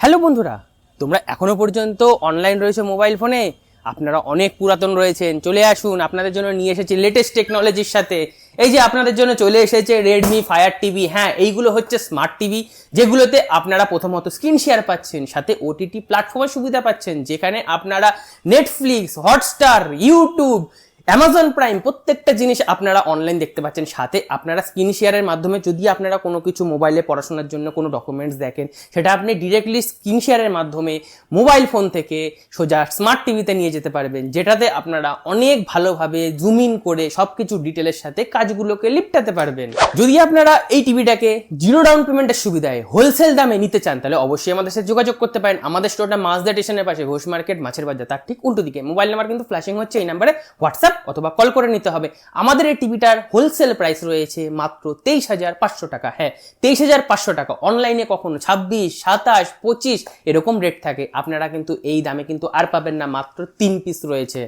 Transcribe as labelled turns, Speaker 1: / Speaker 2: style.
Speaker 1: Hello বন্ধুরা, তোমরা এখনও পর্যন্ত অনলাইন রয়েছে মোবাইল ফোনে আপনারা অনেক পুরাতন রয়েছেন, চলে আসুন আপনাদের জন্য নিয়ে এসেছি লেটেস্ট টেকনোলজির সাথে। এই যে আপনাদের জন্য চলে এসেছে রেডমি ফায়ার টিভি হ্যাঁ এইগুলো হচ্ছে স্মার্ট টিভি যেগুলোতে আপনারা প্রথমত স্ক্রিন শেয়ার পাচ্ছেন, সাথে ওটিটি প্ল্যাটফর্মের সুবিধা পাচ্ছেন, যেখানে আপনারা Netflix Hotstar YouTube Amazon Prime প্রত্যেকটা জিনিস আপনারা অনলাইন দেখতে পাচ্ছেন। সাথে আপনারা স্ক্রিন শেয়ারের মাধ্যমে যদি আপনারা কোনো কিছু মোবাইলে পড়াশোনার জন্য কোনো ডকুমেন্টস দেখেন, সেটা আপনি ডিরেক্টলি স্ক্রিন শেয়ারের মাধ্যমে মোবাইল ফোন থেকে সোজা স্মার্ট টিভিতে নিয়ে যেতে পারবেন, যেটাতে আপনারা অনেক ভালোভাবে জুম ইন করে সব কিছু ডিটেলের সাথে কাজগুলোকে লিপটাতে পারবেন। যদি আপনারা এই টিভিটাকে জিরো ডাউন পেমেন্টের সুবিধায় হোলসেল দামে নিতে চান, তাহলে অবশ্যই আমাদের সাথে যোগাযোগ করতে পারেন। আমাদের স্টোরটা মাছদা স্টেশনের পাশে, ঘোষ মার্কেট মাছের বাজার, তার ঠিক উল্টো দিকে। মোবাইল নাম্বার কিন্তু ফ্ল্যাশিং হচ্ছে এই নাম্বারে হোয়াটসঅ্যাপ অথবা কল করে নিতে হবে। আমাদের এই টিভিটার হোলসেল প্রাইস রয়েছে মাত্র তেইশ হাজার পাঁচশো টাকা। হ্যাঁ তেইশ হাজার পাঁচশো টাকা। অনলাইনে কখনো ছাব্বিশ, সাতাশ, পঁচিশ এরকম রেট থাকে। আপনারা কিন্তু এই দামে কিন্তু আর পাবেন না, মাত্র তিন পিস রয়েছে।